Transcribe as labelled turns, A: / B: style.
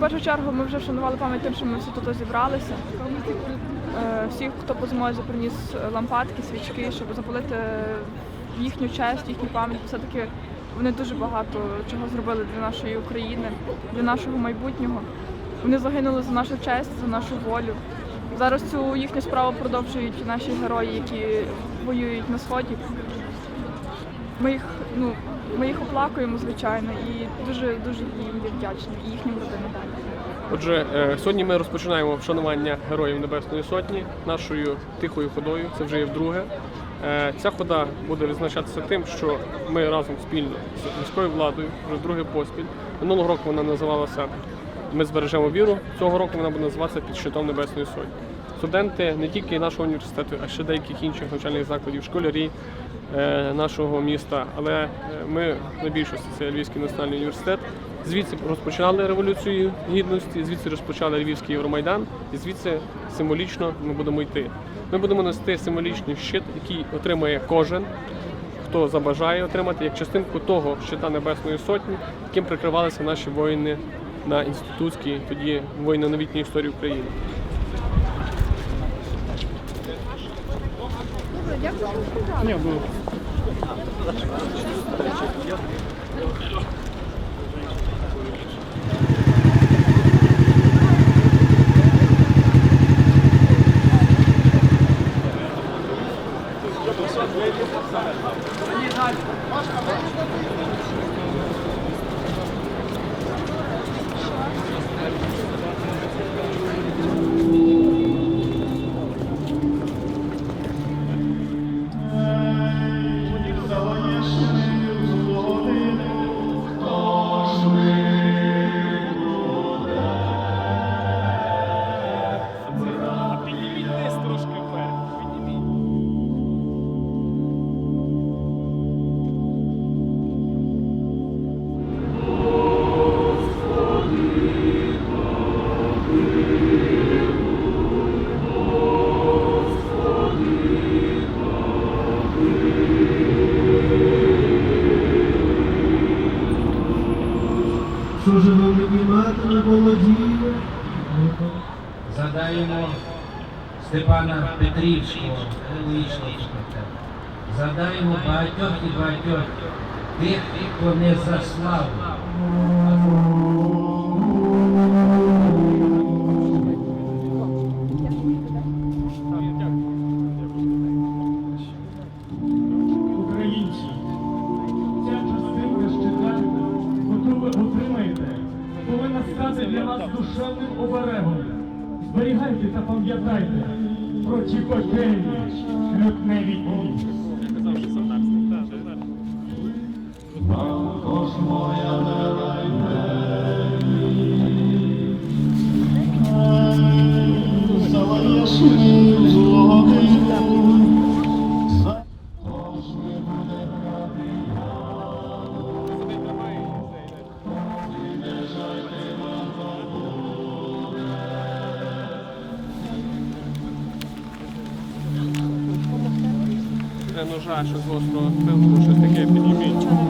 A: першу чергу ми вже вшанували пам'ять тим, що ми всі тут зібралися. Е, Всіх, хто по змозі приніс лампадки, свічки, щоб запалити їхню честь, їхню пам'ять. Все-таки вони дуже багато чого зробили для нашої України, для нашого майбутнього. Вони загинули за нашу честь, за нашу волю. Зараз цю їхню справу продовжують наші герої, які воюють на сході. Ми їх, ну, ми їх оплакуємо, звичайно, і дуже дуже їм вдячні, і їхнім родинам.
B: Отже, е, сьогодні ми розпочинаємо вшанування Героїв Небесної Сотні нашою тихою ходою. Це вже є вдруге. Е, Ця хода буде відзначатися тим, що ми разом спільно з міською владою вже другий поспіль. Минулого року вона називалася Ми збережемо віру. Цього року вона буде називатися під щитом Небесної Сотні. Студенти не тільки нашого університету, а ще деяких інших навчальних закладів, школярі е, нашого міста. Але е, ми на більшості це Львівський національний університет. Звідси розпочали революцію гідності, звідси розпочали Львівський Євромайдан, і звідси символічно ми будемо йти. Ми будемо нести символічний щит, який отримає кожен, хто забажає отримати, як частинку того щита Небесної Сотні, яким прикривалися наші воїни на інститутській, тоді воїни новітньої історії України. Ні, ну. Они дальше.
C: Пашка, Що ж вам підніматиме володіє?
D: Задаємо Степана Петрівського, героїчного. Задаємо багатьох і багатьох тих, хто не за
C: вас душевним оберегом. Зберігайте та пам'ятайте про ті котельні лютневі дні. Також моя
B: Для ножа, що з острого пилку, щось таке підійміть.